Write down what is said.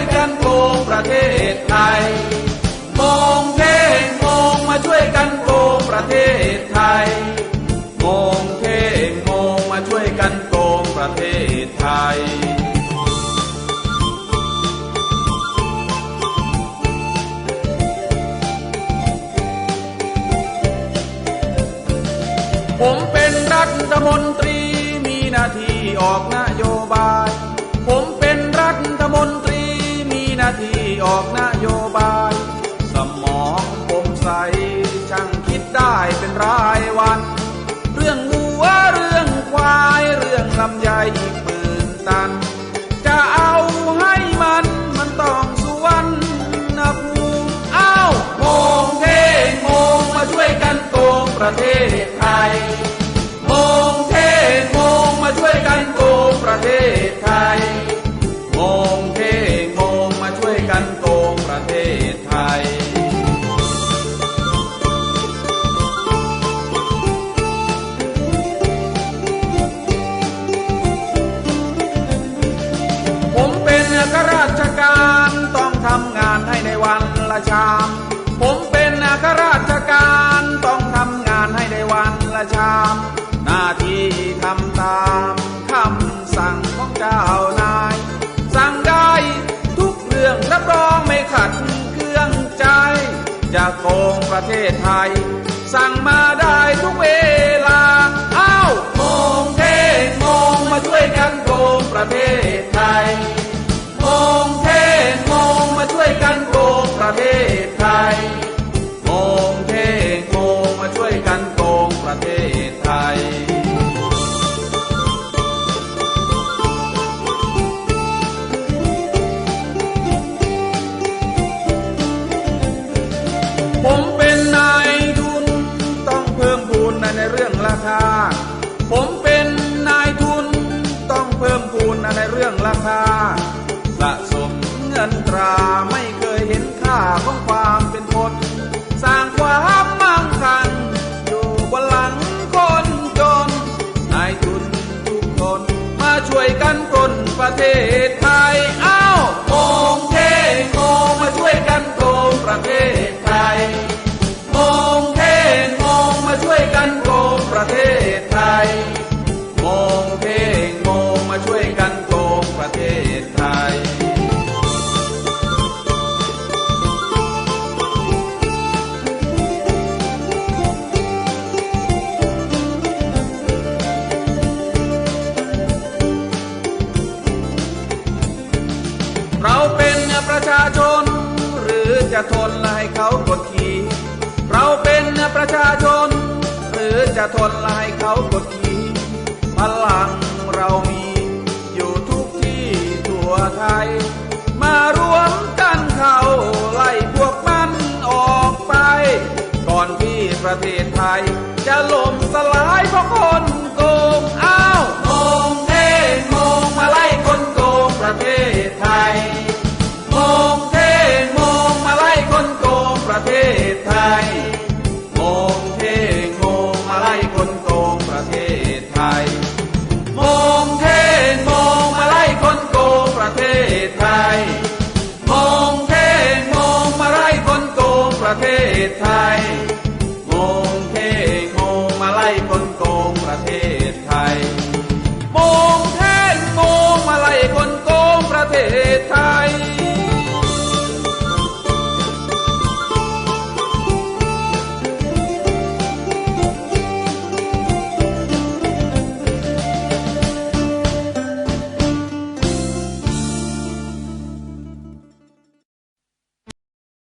ยกันโกงประเทศไทย มองเทงมองมาช่วยกันโกงประเทศไทย มองเทงมองมาช่วยกันโกงประเทศไทยผมเป็นรัฐมนตรีมีหน้าที่ออกหน้า ออกนโยบาย สมองผมใส ช่างคิดได้เป็นรายวัน เรื่องวัวเรื่องควาย เรื่องลำไยอีกหมื่นตัน จะเอาให้มันมันต้องสุวรรณภูมิอ้าโมงเทงโมงมาช่วยกันโกงประเทศไทยโมงเทงโมงมาช่วยกันโกงประเทศไทย ละชาม ผมเป็นข้าราชการต้องทำงานให้ได้วันละชาม หน้าที่ทำตามคำสั่งของเจ้านาย สั่งได้ทุกเรื่องรับรองไม่ขัดเครื่องใจ จะโกงประเทศไทย สั่งมาได้ทุกเว เรื่องราคา สะสมเงินตราไม่เคยเห็นค่าของความเป็นคน สร้างความมั่งคั่งอยู่บนหลังคนจนนายทุนทุกคนมาช่วยกันปล้นประเทศ ประชาชน หรือจะทนให้เขากดขี่เราเป็นประชาชน หรือจะทนให้เขากดขี่พลังเรามีอยู่ทุกที่ทั่วไทย มารวมกันเข้าไล่พวกมันออกไป ก่อนที่ประเทศไทย थे था